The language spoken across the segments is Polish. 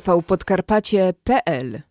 tvpodkarpacie.pl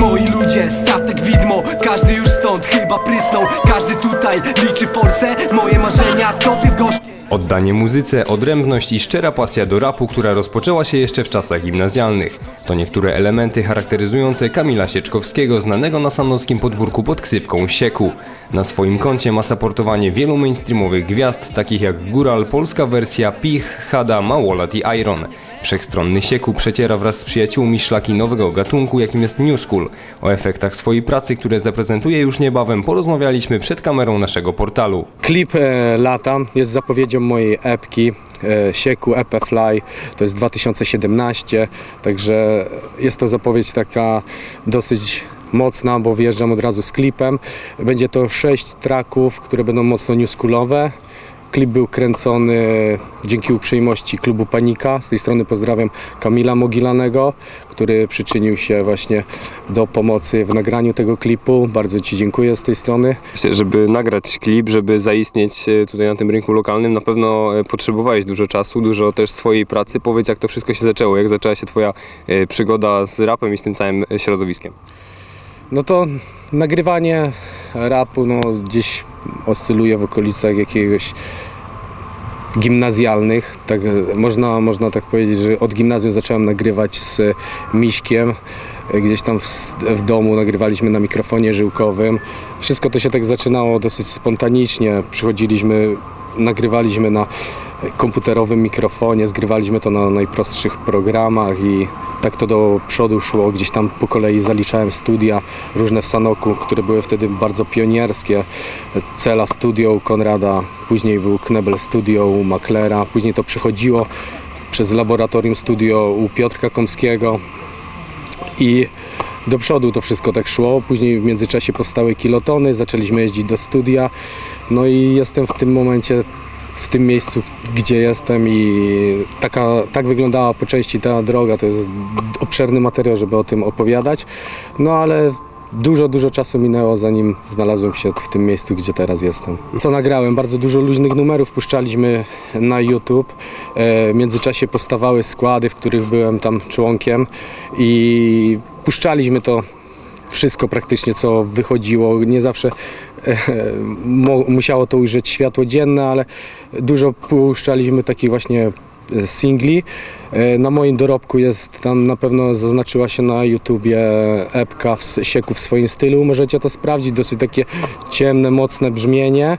Moi ludzie, statek widmo, każdy już stąd chyba prysnął. Każdy tutaj liczy force, moje marzenia topie w gorzkie Oddanie muzyce, odrębność i szczera pasja do rapu, która rozpoczęła się jeszcze w czasach gimnazjalnych. To niektóre elementy charakteryzujące Kamila Sieczkowskiego, znanego na sanockim podwórku pod ksywką Sieku. Na swoim koncie ma saportowanie wielu mainstreamowych gwiazd, takich jak Góral, polska wersja Pich, Hada, Małolat i Iron. Wszechstronny Sieku przeciera wraz z przyjaciółmi szlaki nowego gatunku, jakim jest New School. O efektach swojej pracy, które zaprezentuje już niebawem, porozmawialiśmy przed kamerą naszego portalu. Klip e, lata jest zapowiedzią mojej epki e, Sieku EP Fly. To jest 2017, także jest to zapowiedź taka dosyć mocna, bo wjeżdżam od razu z klipem. Będzie to sześć traków, które będą mocno newschoolowe. Klip był kręcony dzięki uprzejmości klubu Panika. Z tej strony pozdrawiam Kamila Mogilanego, który przyczynił się właśnie do pomocy w nagraniu tego klipu. Bardzo Ci dziękuję z tej strony. Żeby nagrać klip, żeby zaistnieć e, tutaj na tym rynku lokalnym, na pewno e, potrzebowałeś dużo czasu, dużo też swojej pracy. Powiedz, jak to wszystko się zaczęło, jak zaczęła się Twoja e, przygoda z rapem i z tym całym środowiskiem. No to nagrywanie rapu no, gdzieś oscyluje w okolicach jakiegoś gimnazjalnych. Tak, można, można tak powiedzieć, że od gimnazjum zacząłem nagrywać z Miśkiem. Gdzieś tam w, w domu nagrywaliśmy na mikrofonie żyłkowym. Wszystko to się tak zaczynało dosyć spontanicznie. Przychodziliśmy, nagrywaliśmy na komputerowym mikrofonie, zgrywaliśmy to na najprostszych programach i tak to do przodu szło. Gdzieś tam po kolei zaliczałem studia różne w Sanoku, które były wtedy bardzo pionierskie. Cela Studio Konrada, później był Knebel Studio u Maklera, później to przechodziło przez Laboratorium Studio u Piotrka Komskiego i do przodu to wszystko tak szło. Później w międzyczasie powstały kilotony, zaczęliśmy jeździć do studia. No i jestem w tym momencie w tym miejscu, gdzie jestem i taka, tak wyglądała po części ta droga. To jest obszerny materiał, żeby o tym opowiadać. No ale dużo, dużo czasu minęło, zanim znalazłem się w tym miejscu, gdzie teraz jestem. Co nagrałem? Bardzo dużo luźnych numerów puszczaliśmy na YouTube. E, W międzyczasie powstawały składy, w których byłem tam członkiem i puszczaliśmy to wszystko praktycznie, co wychodziło. Nie zawsze musiało to ujrzeć światło dzienne, ale dużo puszczaliśmy takich właśnie e, singli. E, Na moim dorobku jest, tam na pewno zaznaczyła się na YouTubie epka w Sieku w swoim stylu. Możecie to sprawdzić, dosyć takie ciemne, mocne brzmienie.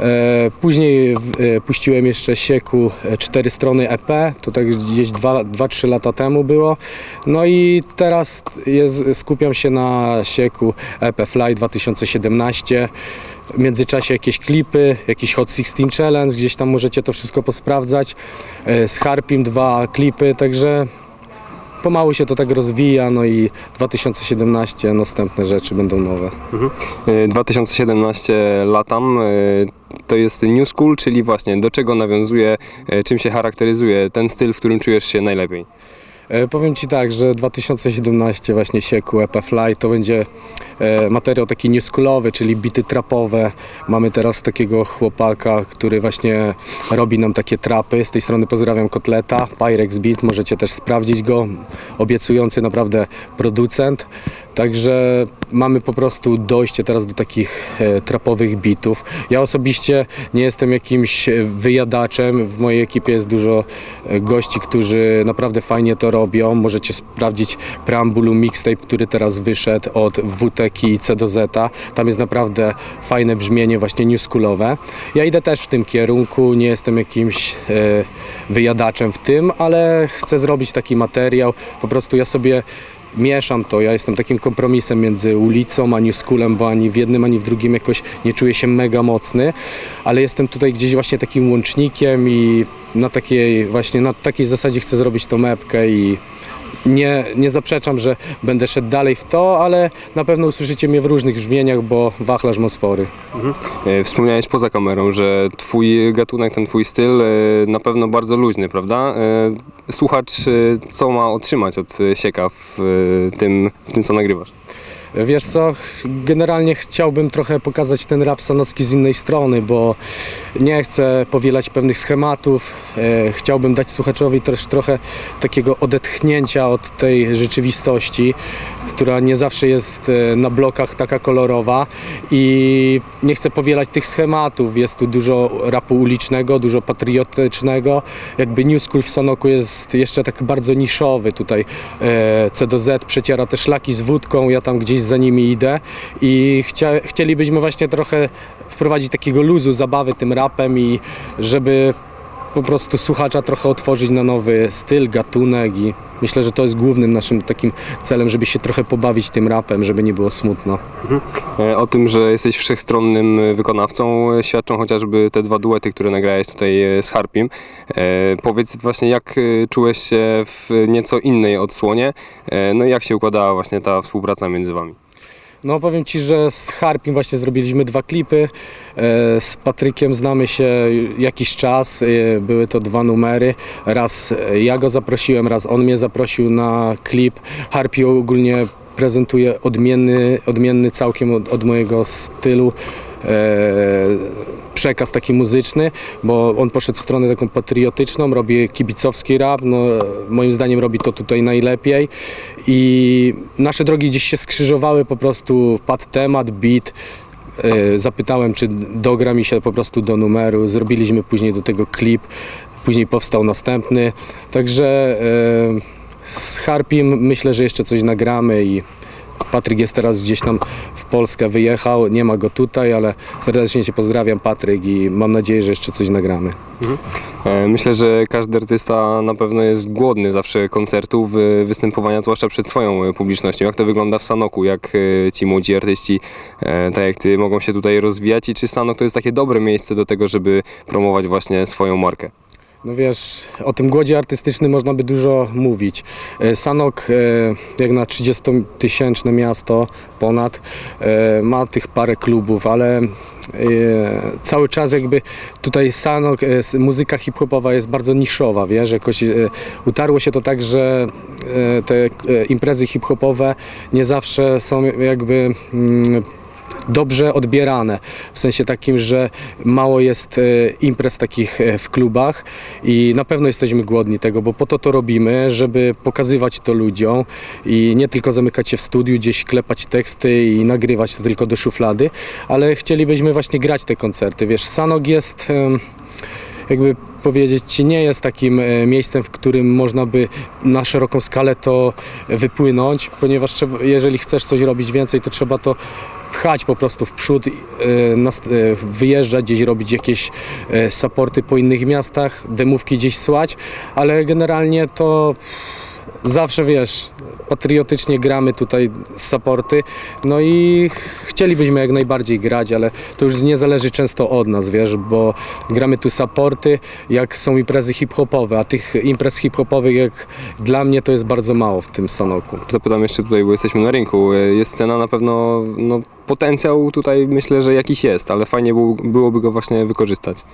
E, Później e, puściłem jeszcze Sieku e, cztery strony EP, to tak gdzieś 2-3 lata temu było. No i teraz jest, skupiam się na Sieku EP Fly 2017. W międzyczasie jakieś klipy, jakiś Hot 16 Challenge, gdzieś tam możecie to wszystko posprawdzać. Z Harpim dwa klipy, także pomału się to tak rozwija, no i 2017 następne rzeczy będą nowe. E, 2017 latam. e, To jest New School, czyli właśnie do czego nawiązuje, e, czym się charakteryzuje ten styl, w którym czujesz się najlepiej. E, Powiem Ci tak, że 2017 właśnie Sieku EP Fly to będzie e, materiał taki newschoolowy, czyli bity trapowe. Mamy teraz takiego chłopaka, który właśnie robi nam takie trapy. Z tej strony pozdrawiam Kotleta, Pyrex Beat, możecie też sprawdzić go. Obiecujący naprawdę producent. Także mamy po prostu dojście teraz do takich e, trapowych bitów. Ja osobiście nie jestem jakimś e, wyjadaczem. W mojej ekipie jest dużo e, gości, którzy naprawdę fajnie to robią. Możecie sprawdzić preambulu mixtape, który teraz wyszedł od WTK i C do Z. Tam jest naprawdę fajne brzmienie, właśnie newschoolowe. Ja idę też w tym kierunku, nie jestem jakimś wyjadaczem w tym, ale chcę zrobić taki materiał. Po prostu ja sobie mieszam to. Ja jestem takim kompromisem między ulicą a New Schoolem, bo ani w jednym, ani w drugim jakoś nie czuję się mega mocny, ale jestem tutaj gdzieś właśnie takim łącznikiem i na takiej właśnie na takiej zasadzie chcę zrobić tą mepkę i nie, nie zaprzeczam, że będę szedł dalej w to, ale na pewno usłyszycie mnie w różnych brzmieniach, bo wachlarz mam spory. E, Wspomniałeś poza kamerą, że twój gatunek, ten twój styl e, na pewno bardzo luźny, prawda? E, Słuchacz, co ma otrzymać od Sieka w tym, w tym co nagrywasz? Wiesz co, generalnie chciałbym trochę pokazać ten rap sanocki z innej strony, bo nie chcę powielać pewnych schematów. E, chciałbym dać słuchaczowi też trochę takiego odetchnięcia od tej rzeczywistości, która nie zawsze jest e, na blokach taka kolorowa i nie chcę powielać tych schematów. Jest tu dużo rapu ulicznego, dużo patriotycznego. Jakby New School w Sanoku jest jeszcze tak bardzo niszowy. Tutaj e, C do Z przeciera te szlaki z wódką, ja tam gdzieś za nimi idę i chcia, chcielibyśmy właśnie trochę wprowadzić takiego luzu, zabawy tym rapem i żeby po prostu słuchacza trochę otworzyć na nowy styl, gatunek i myślę, że to jest głównym naszym takim celem, żeby się trochę pobawić tym rapem, żeby nie było smutno. E, O tym, że jesteś wszechstronnym wykonawcą e, świadczą chociażby te dwa duety, które nagrałeś tutaj e, z Harpim. Powiedz właśnie, jak czułeś się w nieco innej odsłonie, no i jak się układała właśnie ta współpraca między wami? No powiem Ci, że z Harpim właśnie zrobiliśmy dwa klipy. E, Z Patrykiem znamy się jakiś czas. e, Były to dwa numery. Raz e, ja go zaprosiłem, raz on mnie zaprosił na klip. Harpi ogólnie prezentuje odmienny, odmienny całkiem od, od mojego stylu. E, przekaz taki muzyczny, bo on poszedł w stronę taką patriotyczną, robi kibicowski rap, no, moim zdaniem robi to tutaj najlepiej. I nasze drogi gdzieś się skrzyżowały, po prostu padł temat, beat, e, zapytałem, czy dogra mi się po prostu do numeru, zrobiliśmy później do tego klip, później powstał następny, także e, z Harpim myślę, że jeszcze coś nagramy i Patryk jest teraz gdzieś tam w Polskę wyjechał, nie ma go tutaj, ale serdecznie Cię pozdrawiam Patryk i mam nadzieję, że jeszcze coś nagramy. E, Myślę, że każdy artysta na pewno jest głodny zawsze koncertów, wy- występowania, zwłaszcza przed swoją publicznością. Jak to wygląda w Sanoku? Jak e, ci młodzi artyści, e, tak jak ty, mogą się tutaj rozwijać? I czy Sanok to jest takie dobre miejsce do tego, żeby promować właśnie swoją markę? No wiesz, o tym głodzie artystycznym można by dużo mówić. E, Sanok, e, jak na 30-tysięczne miasto ponad, e, ma tych parę klubów, ale cały czas jakby tutaj Sanok, muzyka hip-hopowa jest bardzo niszowa, wiesz, jakoś utarło się to tak, że te imprezy hip-hopowe nie zawsze są jakby mm, dobrze odbierane. W sensie takim, że mało jest e, imprez takich e, w klubach i na pewno jesteśmy głodni tego, bo po to to robimy, żeby pokazywać to ludziom i nie tylko zamykać się w studiu, gdzieś klepać teksty i nagrywać to tylko do szuflady, ale chcielibyśmy właśnie grać te koncerty. Wiesz, Sanok jest... jakby powiedzieć ci, nie jest takim e, miejscem, w którym można by na szeroką skalę to wypłynąć, ponieważ jeżeli chcesz coś robić więcej, to trzeba to pchać po prostu w przód, nas- e, wyjeżdżać gdzieś, robić jakieś e, supporty po innych miastach, demówki gdzieś słać, ale generalnie to zawsze wiesz, patriotycznie gramy tutaj supporty, no i chcielibyśmy jak najbardziej grać, ale to już nie zależy często od nas, wiesz, bo gramy tu supporty, jak są imprezy hip-hopowe, a tych imprez hip-hopowych jak dla mnie to jest bardzo mało w tym Sanoku. Zapytam jeszcze tutaj, bo jesteśmy na rynku. Jest scena na pewno, no potencjał tutaj myślę, że jakiś jest, ale fajnie był, byłoby go właśnie wykorzystać.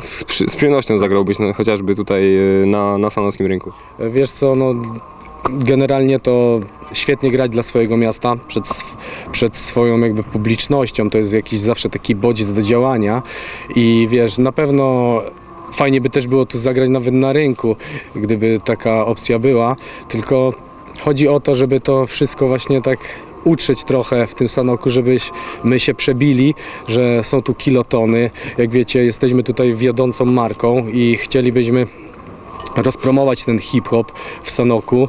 Z, przy, z przyjemnością zagrałbyś no, chociażby tutaj e, na, na sanockim rynku. Wiesz co, no generalnie to świetnie grać dla swojego miasta przed, przed swoją jakby publicznością, to jest jakiś zawsze taki bodziec do działania i wiesz, na pewno fajnie by też było tu zagrać nawet na rynku, gdyby taka opcja była, tylko chodzi o to, żeby to wszystko właśnie tak utrzeć trochę w tym Sanoku, żebyśmy się przebili, że są tu kilotony. Jak wiecie, jesteśmy tutaj wiodącą marką i chcielibyśmy rozpromować ten hip-hop w Sanoku.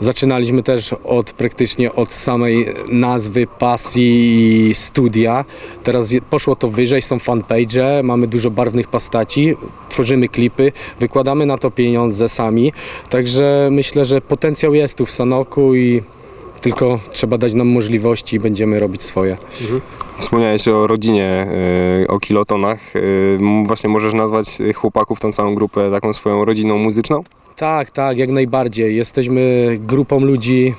Zaczynaliśmy też od praktycznie od samej nazwy, pasji i studia. Teraz poszło to wyżej, są fanpage, mamy dużo barwnych postaci, tworzymy klipy, wykładamy na to pieniądze sami. Także myślę, że potencjał jest tu w Sanoku i tylko trzeba dać nam możliwości i będziemy robić swoje. Wspomniałeś o rodzinie, e, o kilotonach. E, Właśnie możesz nazwać e, chłopaków, tą całą grupę taką swoją rodziną muzyczną? Tak, tak, jak najbardziej. Jesteśmy grupą ludzi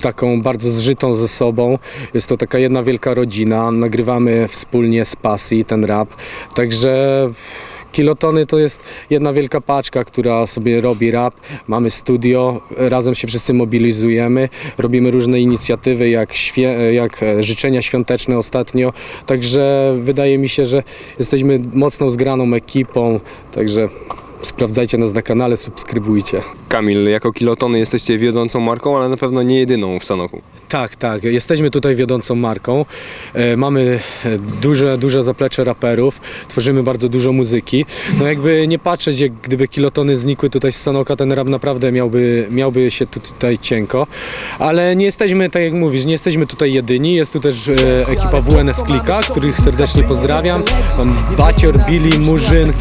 taką bardzo zżytą ze sobą. Jest to taka jedna wielka rodzina. Nagrywamy wspólnie z pasji ten rap. Także Kilotony to jest jedna wielka paczka, która sobie robi rap. Mamy studio, razem się wszyscy mobilizujemy, robimy różne inicjatywy, jak, jak życzenia świąteczne ostatnio. Także wydaje mi się, że jesteśmy mocną zgraną ekipą. Także sprawdzajcie nas na kanale, subskrybujcie. Kamil, jako kilotony jesteście wiodącą marką, ale na pewno nie jedyną w Sanoku. Tak, tak. Jesteśmy tutaj wiodącą marką. E, mamy e, duże, duże zaplecze raperów. Tworzymy bardzo dużo muzyki. No jakby nie patrzeć, jak gdyby kilotony znikły tutaj z Sanoka, ten rap naprawdę miałby, miałby się tu, tutaj cienko. Ale nie jesteśmy, tak jak mówisz, nie jesteśmy tutaj jedyni. Jest tu też e, ekipa WNS Klika, których serdecznie pozdrawiam. Mam Bacior, Billy, Murzyn,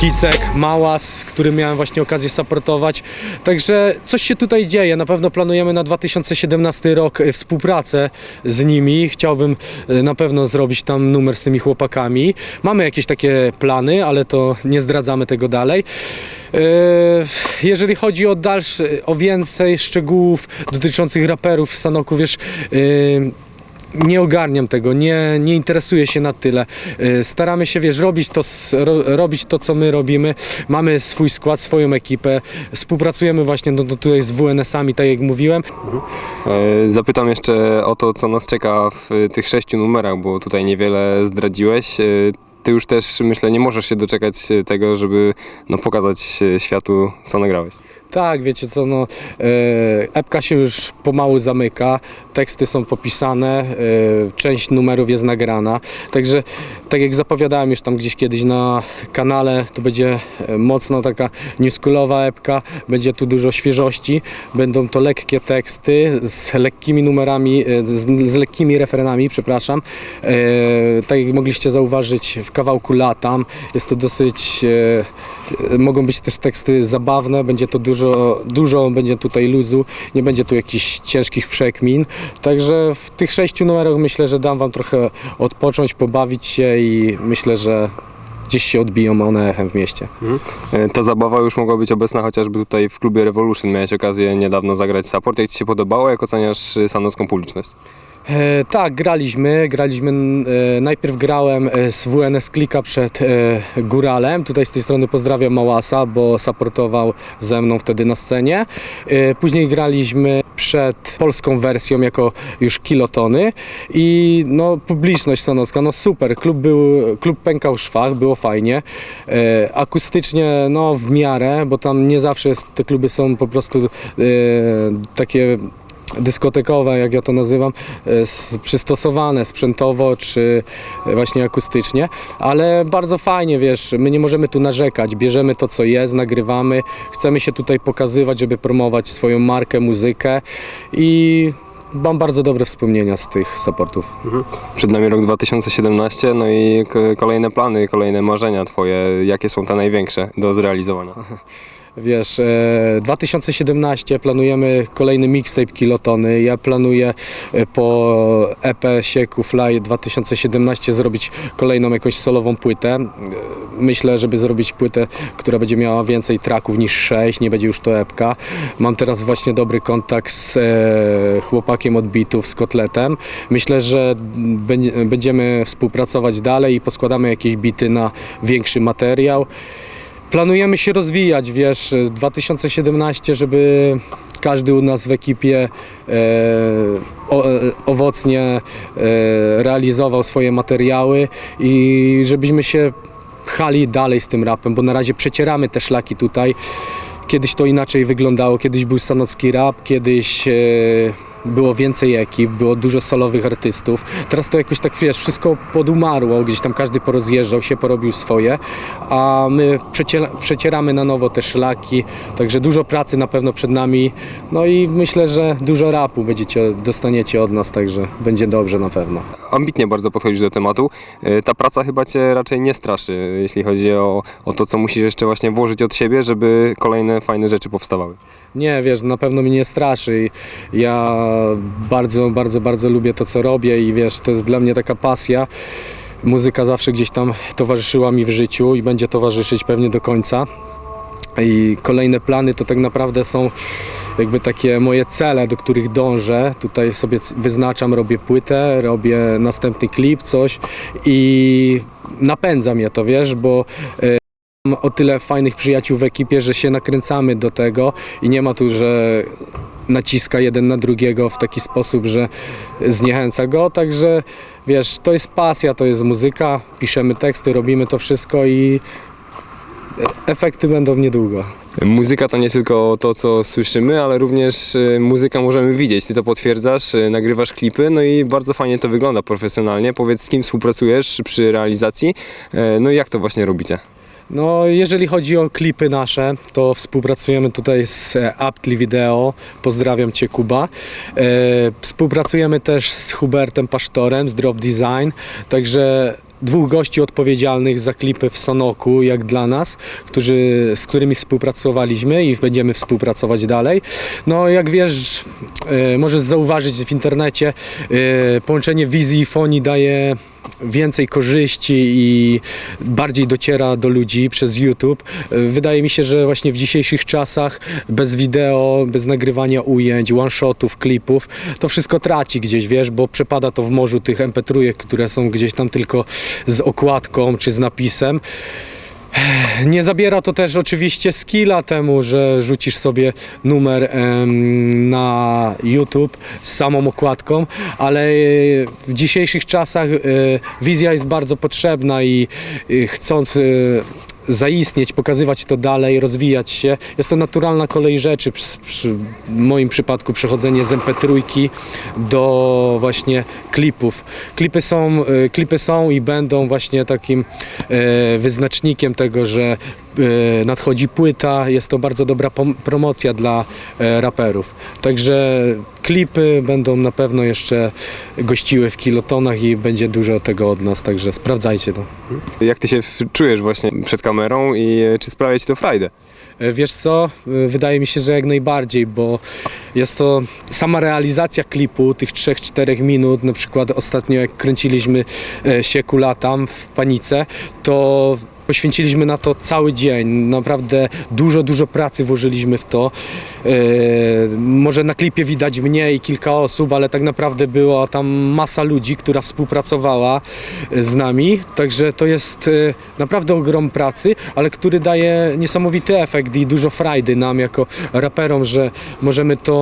Kicek, Małas, z którym miałem właśnie okazję supportować. Także coś się tutaj dzieje. Na pewno planujemy na 2017 rok e, współpracę z nimi. Chciałbym e, na pewno zrobić tam numer z tymi chłopakami. Mamy jakieś takie plany, ale to nie zdradzamy tego dalej. E, Jeżeli chodzi o dalsze, o więcej szczegółów dotyczących raperów w Sanoku, wiesz, nie ogarniam tego, nie, nie interesuję się na tyle. Y, Staramy się, wiesz, robić to, robić to, co my robimy. Mamy swój skład, swoją ekipę. Współpracujemy właśnie no, tutaj z WNS-ami, tak jak mówiłem. E, Zapytam jeszcze o to, co nas czeka w e, tych sześciu numerach, bo tutaj niewiele zdradziłeś. E, Ty już też, myślę, nie możesz się doczekać e, tego, żeby no, pokazać światu, co nagrałeś. Tak, wiecie co, no, e, epka się już pomału zamyka, teksty są popisane, e, część numerów jest nagrana, także tak jak zapowiadałem już tam gdzieś kiedyś na kanale, to będzie e, mocno taka newschoolowa epka, będzie tu dużo świeżości, będą to lekkie teksty z lekkimi numerami, e, z, z lekkimi refrenami, przepraszam. E, tak jak mogliście zauważyć w kawałku Latam, jest to dosyć, e, e, mogą być też teksty zabawne, będzie to dużo, dużo będzie tutaj luzu, nie będzie tu jakichś ciężkich przekmin, także w tych sześciu numerach myślę, że dam wam trochę odpocząć, pobawić się i myślę, że gdzieś się odbiją one echem w mieście. E, Ta zabawa już mogła być obecna chociażby tutaj w klubie Revolution. Miałeś okazję niedawno zagrać support. Jak Ci się podobało? Jak oceniasz e, sanocką publiczność? E, tak, graliśmy. Graliśmy. E, najpierw grałem e, z WNS Klika przed e, Góralem. Tutaj z tej strony pozdrawiam Małasa, bo supportował ze mną wtedy na scenie. E, później graliśmy przed polską wersją jako już kilotony. I no publiczność sanocka, no super, klub był, klub pękał szwach, było fajnie, e, akustycznie no w miarę, bo tam nie zawsze te kluby są po prostu e, takie dyskotekowe, jak ja to nazywam, e, przystosowane sprzętowo czy właśnie akustycznie, ale bardzo fajnie, wiesz, my nie możemy tu narzekać, bierzemy to, co jest, nagrywamy, chcemy się tutaj pokazywać, żeby promować swoją markę, muzykę i mam bardzo dobre wspomnienia z tych supportów. Przed nami rok 2017, no i kolejne plany, kolejne marzenia Twoje. Jakie są te największe do zrealizowania? Wiesz, e, 2017 planujemy kolejny mixtape Kilotony. Ja planuję e, po EP Sieku Fly 2017 zrobić kolejną jakąś solową płytę. E, Myślę, żeby zrobić płytę, która będzie miała więcej traków niż 6, nie będzie już to epka. Mam teraz właśnie dobry kontakt z e, chłopakiem od bitów, z Kotletem. Myślę, że będzie- będziemy współpracować dalej i poskładamy jakieś bity na większy materiał. Planujemy się rozwijać, wiesz, 2017, żeby każdy u nas w ekipie e, o, e, owocnie e, realizował swoje materiały i żebyśmy się pchali dalej z tym rapem, bo na razie przecieramy te szlaki tutaj. Kiedyś to inaczej wyglądało, kiedyś był sanocki rap, kiedyś e, było więcej ekip, było dużo solowych artystów. Teraz to jakoś tak, wiesz, wszystko podumarło, gdzieś tam każdy porozjeżdżał się, porobił swoje, a my przeciera, przecieramy na nowo te szlaki, także dużo pracy na pewno przed nami, no i myślę, że dużo rapu będziecie, dostaniecie od nas, także będzie dobrze na pewno. Ambitnie bardzo podchodzisz do tematu. E, Ta praca chyba Cię raczej nie straszy, jeśli chodzi o, o to, co musisz jeszcze właśnie włożyć od siebie, żeby kolejne fajne rzeczy powstawały. Nie, wiesz, na pewno mnie nie straszy. Ja bardzo, bardzo, bardzo lubię to, co robię i wiesz, to jest dla mnie taka pasja. Muzyka zawsze gdzieś tam towarzyszyła mi w życiu i będzie towarzyszyć pewnie do końca. I kolejne plany to tak naprawdę są jakby takie moje cele, do których dążę. Tutaj sobie wyznaczam, robię płytę, robię następny klip, coś i napędza mnie to, wiesz, bo e, O tyle fajnych przyjaciół w ekipie, że się nakręcamy do tego i nie ma tu, że naciska jeden na drugiego w taki sposób, że zniechęca go, także wiesz, to jest pasja, to jest muzyka, piszemy teksty, robimy to wszystko i efekty będą niedługo. Muzyka to nie tylko to, co słyszymy, ale również e, muzyka możemy widzieć. Ty to potwierdzasz, e, nagrywasz klipy, no i bardzo fajnie to wygląda profesjonalnie. Powiedz, z kim współpracujesz przy realizacji, e, no i jak to właśnie robicie? No, jeżeli chodzi o klipy nasze, to współpracujemy tutaj z e, Aptly Video. Pozdrawiam Cię, Kuba. E, współpracujemy też z Hubertem Pasztorem z Drop Design. Także dwóch gości odpowiedzialnych za klipy w Sonoku, jak dla nas, którzy, z którymi współpracowaliśmy i będziemy współpracować dalej. No, jak wiesz, e, możesz zauważyć w internecie, e, połączenie wizji i fonii daje więcej korzyści i bardziej dociera do ludzi przez YouTube. Wydaje mi się, że właśnie w dzisiejszych czasach bez wideo, bez nagrywania ujęć, one-shotów, klipów, to wszystko traci gdzieś, wiesz, bo przepada to w morzu tych mp3, które są gdzieś tam tylko z okładką czy z napisem. Nie zabiera to też oczywiście skilla temu, że rzucisz sobie numer em, na YouTube z samą okładką, ale e, w dzisiejszych czasach e, wizja jest bardzo potrzebna i e, chcąc zaistnieć, pokazywać to dalej, rozwijać się. Jest to naturalna kolej rzeczy. Przy, przy w moim przypadku przechodzenie z MP3 do właśnie klipów. Klipy są, e, klipy są i będą właśnie takim e, wyznacznikiem tego, że e, nadchodzi płyta, jest to bardzo dobra promocja dla raperów. Także klipy będą na pewno jeszcze gościły w kilotonach i będzie dużo tego od nas, także sprawdzajcie to. Jak ty się czujesz właśnie przed kamerą i czy sprawia ci to frajdę? E, Wiesz co, E, wydaje mi się, że jak najbardziej, bo jest to sama realizacja klipu, tych 3-4 minut, na przykład ostatnio jak kręciliśmy e, Sieku Latam w Panice, to poświęciliśmy na to cały dzień, naprawdę dużo, dużo pracy włożyliśmy w to. E, może na klipie widać mnie i kilka osób, ale tak naprawdę była tam masa ludzi, która współpracowała e, z nami, także to jest naprawdę ogrom pracy, ale który daje niesamowity efekt i dużo frajdy nam jako raperom, że możemy to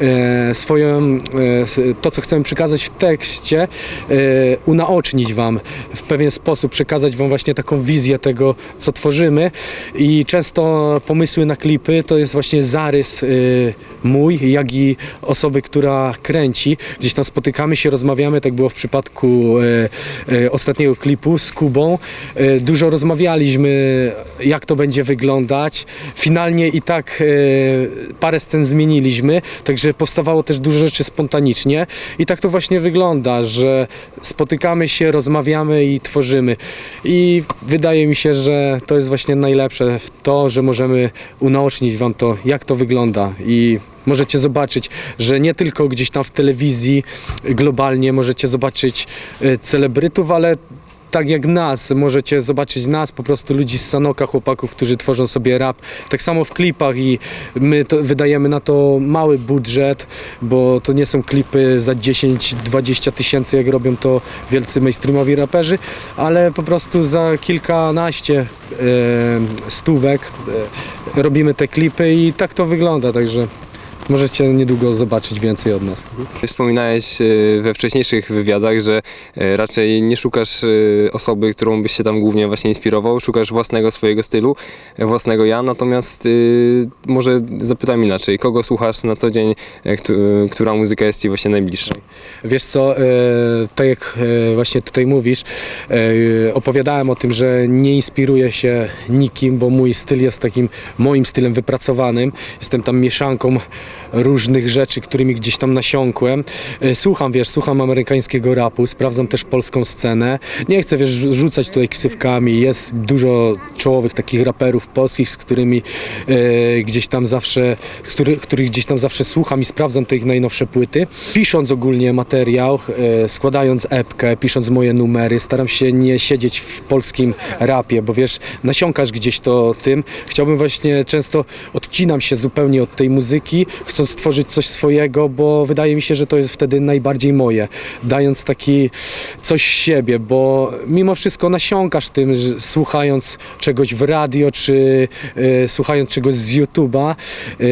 e, swoją, e, s- to co chcemy przekazać w tekście, e, unaocznić wam w pewien sposób, przekazać wam właśnie taką wizję tego, co tworzymy i często pomysły na klipy to jest właśnie zarys e, mój, jak i osoby, która kręci. Gdzieś tam spotykamy się, rozmawiamy, tak było w przypadku ostatniego klipu z Kubą. Dużo rozmawialiśmy, jak to będzie wyglądać. Finalnie i tak parę scen zmieniliśmy, także powstawało też dużo rzeczy spontanicznie i tak to właśnie wygląda, że spotykamy się, rozmawiamy i tworzymy. I wydaje mi się, że to jest właśnie najlepsze w to, że możemy unaocznić wam to, jak to wygląda i Możecie zobaczyć, że nie tylko gdzieś tam w telewizji globalnie możecie zobaczyć e, celebrytów, ale tak jak nas, możecie zobaczyć nas, po prostu ludzi z Sanoka, chłopaków, którzy tworzą sobie rap. Tak samo w klipach i my to, wydajemy na to mały budżet, bo to nie są klipy za 10-20 tysięcy, jak robią to wielcy mainstreamowi raperzy, ale po prostu za kilkanaście e, stówek e, robimy te klipy i tak to wygląda, także możecie niedługo zobaczyć więcej od nas. Wspominałeś e, we wcześniejszych wywiadach, że e, raczej nie szukasz e, osoby, którą byś się tam głównie właśnie inspirował, szukasz własnego swojego stylu, własnego ja, natomiast może zapytam inaczej, kogo słuchasz na co dzień, któ- która muzyka jest ci właśnie najbliższa? Wiesz co, tak jak właśnie tutaj mówisz, opowiadałem o tym, że nie inspiruję się nikim, bo mój styl jest takim moim stylem wypracowanym. Jestem tam mieszanką różnych rzeczy, którymi gdzieś tam nasiąkłem. E, Słucham, wiesz, słucham amerykańskiego rapu, sprawdzam też polską scenę. Nie chcę, wiesz, rzucać tutaj ksywkami. Jest dużo czołowych takich raperów polskich, z którymi e, gdzieś tam zawsze, który, których gdzieś tam zawsze słucham i sprawdzam te ich najnowsze płyty. Pisząc ogólnie materiał, e, składając epkę, pisząc moje numery, staram się nie siedzieć w polskim rapie, bo wiesz, nasiąkasz gdzieś to tym. Chciałbym właśnie, często odcinam się zupełnie od tej muzyki, chcąc stworzyć coś swojego, bo wydaje mi się, że to jest wtedy najbardziej moje, dając taki coś siebie, bo mimo wszystko nasiąkasz tym, słuchając czegoś w radio, czy e, słuchając czegoś z YouTube'a, e,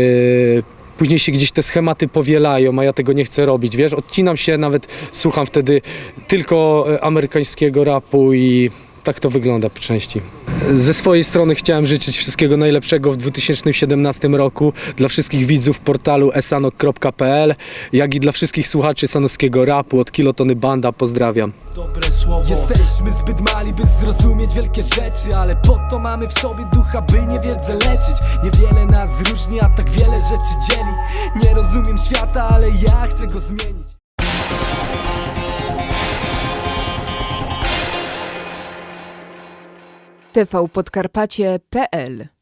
Później się gdzieś te schematy powielają, a ja tego nie chcę robić. Wiesz, odcinam się, nawet słucham wtedy tylko e, amerykańskiego rapu i tak to wygląda po części. Ze swojej strony chciałem życzyć wszystkiego najlepszego w 2017 roku dla wszystkich widzów portalu esanok.pl, jak i dla wszystkich słuchaczy sanockiego rapu od Kilotony Banda. Pozdrawiam. dobre słowo Jesteśmy zbyt mali, by zrozumieć wielkie rzeczy Ale po to mamy w sobie ducha, by niewiedzę leczyć Niewiele nas różni, a tak wiele rzeczy dzieli Nie rozumiem świata, ale ja chcę go zmienić tvpodkarpacie.pl